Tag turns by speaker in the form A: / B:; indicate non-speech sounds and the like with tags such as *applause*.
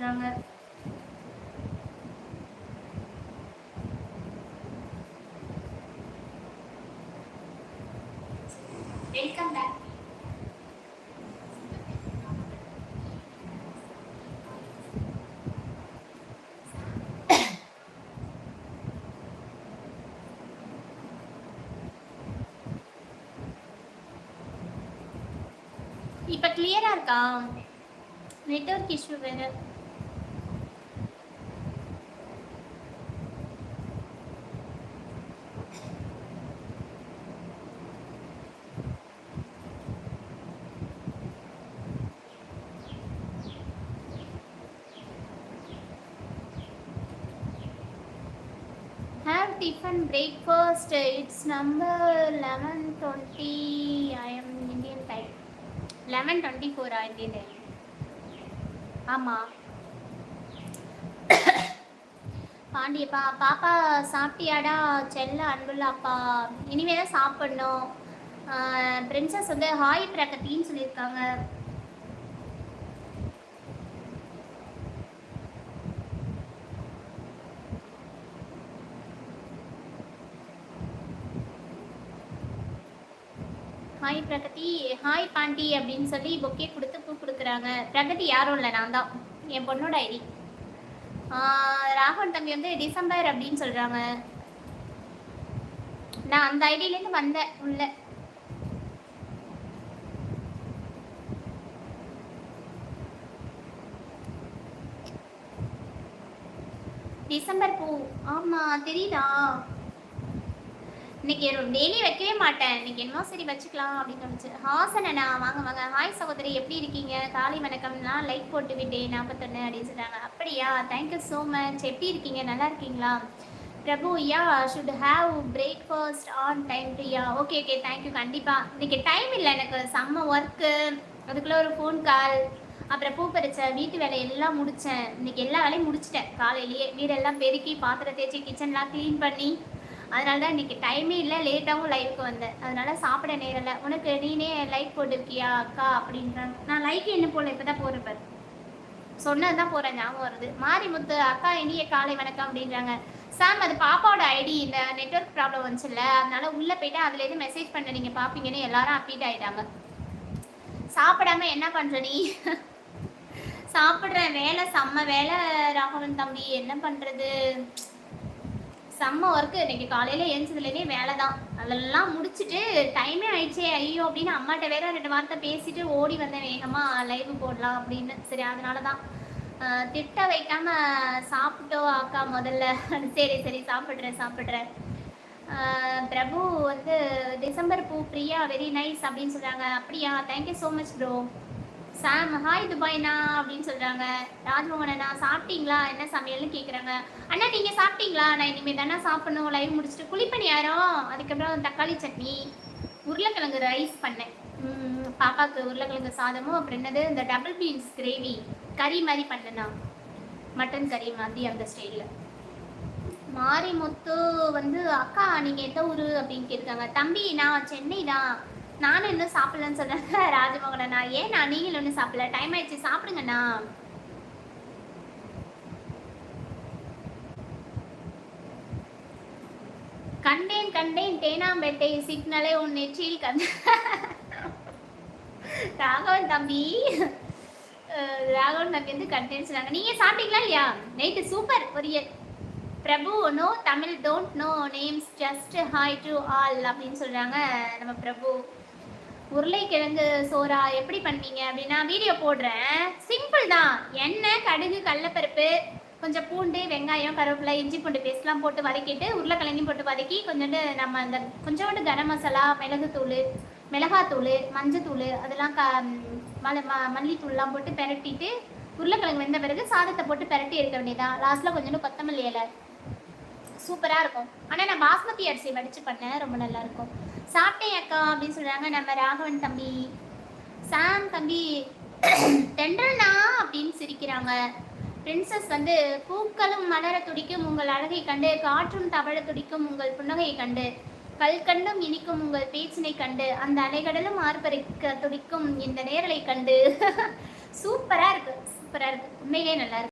A: சொல்றாங்க welcome back இப்ப கிளியரா இருக்கா? நெட்ஒர்க் இஷ்யூ வேறு. Tiffin breakfast it's number eleven twenty I am Indian time eleven twenty four ah Indian time ஆமாம் பாண்டியப்பா பாப்பா சாப்பிட்டியாடா? செல்ல அன்புள்ள இனிமே தான் சாப்பிட்ணும். பிரின்சஸ் வந்து ஹாய் பிரகத்தின்னு சொல்லியிருக்காங்க. ஹாய் பிரகதி ஹாய் பாண்டி அப்படின்னு சொல்லி பொக்கே கொடுத்து பூ கொடுக்குறாங்க. பிரகதி யாரும் இல்லை நான் தான். என் பொண்ணோட ஐடி. ராகவன் தம்பி வந்து டிசம்பர் அப்படின்னு சொல்கிறாங்க நான் அந்த ஐடியிலேருந்து வந்தேன் உள்ள. டிசம்பர் பூ. ஆமா தெரியுதா? இன்னைக்கு டெய்லி வைக்கவே மாட்டேன். இன்னைக்கு என்னமோ சரி வச்சுக்கலாம் அப்படின்னு நினச்சி ஹாசன் அண்ணா வாங்க வாங்க. ஹாய் சகோதரி எப்படி இருக்கீங்க? காலை வணக்கம்னா லைக் போட்டு விட்டேன் நாற்பத்தொன்று அப்படின்னு சொல்கிறாங்க அப்படியா? தேங்க்யூ ஸோ மச் எப்படி இருக்கீங்க? நல்லா இருக்கீங்களா? Prabhu yeah should have breakfast on time yeah okay okay thank you கண்டிப்பாக இன்னைக்கு டைம் இல்லை. எனக்கு செம்ம ஒர்க்கு அதுக்குள்ளே ஒரு ஃபோன் கால் அப்புறம் பூ பறிச்சேன் வீட்டு வேலை எல்லாம் முடித்தேன் இன்னைக்கு எல்லா வேலையும் முடிச்சிட்டேன். காலையிலேயே வீடெல்லாம் பெருக்கி பாத்திரம் தேய்ச்சி கிச்சன்லாம் க்ளீன் பண்ணி அதனால தான் இன்னைக்கு டைமே இல்லை லேட்டாகவும் லைவுக்கு வந்தேன். அதனால சாப்பிட நேரம் இல்லை. உனக்கு நீனே லைக் போட்டிருக்கியா அக்கா? அப்படின்றாங்க நான் லைக் என்ன போடல இப்போ தான் போகிறேன் சொன்னது தான் போகிறேன் ஞாபகம் வருது. மாரிமுத்து அக்கா இனிய காலை வணக்கம் அப்படின்றாங்க. சாம் அது பாப்பாவோட ஐடி இந்த நெட்ஒர்க் ப்ராப்ளம் வந்துச்சுல்ல அதனால உள்ளே போயிட்டு அதுலேருந்து மெசேஜ் பண்ண நீங்கள் பார்ப்பீங்கன்னு எல்லாரும் அப்பீட் ஆகிட்டாங்க சாப்பிடாம என்ன பண்ணுற நீ? சாப்பிட்ற வேலை செம்ம வேலை ராகவன் தம்பி. என்ன பண்ணுறது செம்ம ஒர்க்கு இன்னைக்கு காலையில் எழுந்ததுலேருந்தே வேலை தான் அதெல்லாம் முடிச்சுட்டு டைமே ஆயிடுச்சே. ஐயோ அப்படின்னு அம்மாட்ட வேற ரெண்டு வார்த்தை பேசிட்டு ஓடி வந்தேன். வேகமாக லைவ் போடலாம் அப்படின்னு. சரி அதனால தான் திட்ட வைக்காம சாப்பிட்டோம் அக்கா முதல்ல. சரி சரி சாப்பிட்றேன் சாப்பிட்றேன். பிரபு வந்து டிசம்பர் பூ பிரியா வெரி நைஸ் அப்படின்னு சொல்கிறாங்க அப்படியா? Thank you so much bro Sam hi துபாய்னா அப்படின்னு சொல்கிறாங்க ராஜ்மோகன் அண்ணா சாப்பிட்டீங்களா? என்ன சமையல்னு கேட்குறாங்க அண்ணா நீங்கள் சாப்பிட்டீங்களா? நான் இனிமேல் தானே சாப்பிடணும். லைவ் முடிச்சுட்டு குழிப்பணியாரம் அதுக்கப்புறம் தக்காளி சட்னி உருளைக்கிழங்கு ரைஸ் பண்ணேன். பாப்பாவுக்கு உருளைக்கிழங்கு சாதமும் அப்புறம் என்னது? இந்த டபுள் பீன்ஸ் கிரேவி கறி மாதிரி பண்ணேண்ணா மட்டன் கறி மாதிரி அந்த ஸ்டைலில் மாரிமுத்து வந்து அக்கா நீங்கள் எந்த ஊர்? அப்படின்னு கேட்குறாங்க தம்பி நான் சென்னை தான். நானும் இன்னும் சாப்பிடலன்னு சொன்னாங்க ராஜமோகனா ஏன் நான் நீங்களும் இன்னும் சாப்பிடல? டைம் ஆயிடுச்சு. சாப்பிடுங்கண்ணா. கண்டேன் கண்டேன். தேனாம்பேட்டை சிக்னலே உன் நெற்றியில் கண்ட. ராகவன் தம்பி. ராகவன் தம்பி வந்து கண்டேன் சொன்னாங்க. நீங்க சாப்பிட்டீங்களா இல்லையா? Night super. பொரியல் Prabhu no Tamil don't know names just hi to all அப்படின்னு சொல்றாங்க நம்ம பிரபு. உருளைக்கிழங்கு சோறா எப்படி பண்ணுவீங்க அப்படின்னா வீடியோ போடுறேன். சிம்பிள் தான். எண்ணெய் கடுகு கடலப்பருப்பு கொஞ்சம் பூண்டு வெங்காயம் கருவேப்பிலை இஞ்சி பூண்டு பேஸ்ட்லாம் போட்டு வதக்கிட்டு உருளைக்கிழங்கையும் போட்டு வதக்கி கொஞ்சோண்டு நம்ம அந்த கொஞ்சோண்டு கரம் மசாலா மிளகுத்தூள் மிளகாத்தூள் மஞ்சத்தூள் அதெல்லாம் க மல ம மல்லித்தூள்லாம் போட்டு பெரட்டிட்டு உருளைக்கிழங்கு வெந்த பிறகு சாதத்தை போட்டு பெரட்டி எடுக்க வேண்டியதான் லாஸ்ட்டில் கொஞ்சோண்டு கொத்தமல்லி இலை. சூப்பராக இருக்கும். ஆனால் நான் பாஸ்மதி அரிசி வடித்து பண்ணேன். ரொம்ப நல்லாயிருக்கும் சாப்பிட்டேன் அக்கா அப்படின்னு சொல்கிறாங்க நம்ம ராகவன் தம்பி. சாம் தம்பி தென்றல்னா அப்படின்னு சிரிக்கிறாங்க. பிரின்சஸ் வந்து பூக்களும் மலர துடிக்கும் உங்கள் அழகை கண்டு காற்றும் தவழ துடிக்கும் உங்கள் புன்னகையை கண்டு கல்கண்டும் இனிக்கும் உங்கள் பேச்சினை கண்டு அந்த அலைகடலும் ஆர்ப்பரிக்க துடிக்கும் இந்த நேரலை கண்டு. *laughs* சூப்பராக இருக்கு சூப்பராக இருக்கு. உண்மையிலே நல்லா இருக்கு.